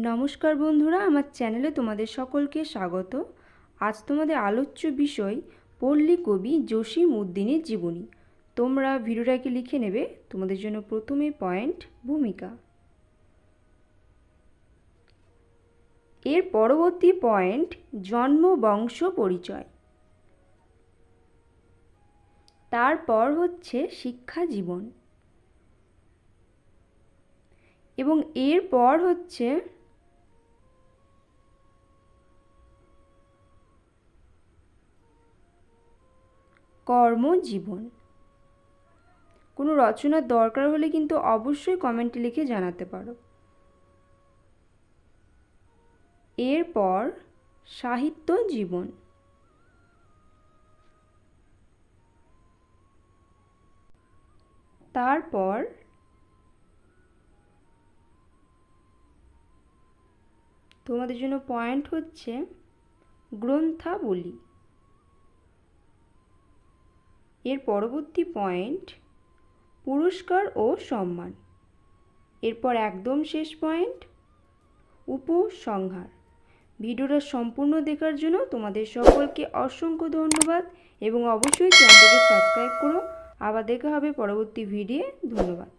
নমস্কার বন্ধুরা, আমার চ্যানেলে তোমাদের সকলকে স্বাগত। আজ তোমাদের আলোচ্য বিষয়, পল্লী কবি জসিম উদ্দিনের জীবনী। তোমরা ভিডিওটাকে লিখে নেবে, তোমাদের জন্য প্রথমে পয়েন্ট, ভূমিকা। এর পরবর্তী পয়েন্ট, জন্ম, বংশ, পরিচয়। তারপর হচ্ছে শিক্ষা জীবন। এবং এরপর হচ্ছে কর্মজীবন। কোনো রচনার দরকার হলে কিন্তু অবশ্যই কমেন্টে লিখে জানাতে পারো। এরপর সাহিত্য জীবন। তারপর তোমাদের জন্য পয়েন্ট হচ্ছে গ্রন্থাবলী। এর পরবর্তী পয়েন্ট পুরস্কার ও সম্মান। এরপর একদম শেষ পয়েন্ট উপসংহার। ভিডিওটা সম্পূর্ণ দেখার জন্য তোমাদের সকলকে অসংখ্য ধন্যবাদ এবং অবশ্যই চ্যানেলটিকে সাবস্ক্রাইব করো। আবার দেখা হবে পরবর্তী ভিডিও ধন্যবাদ।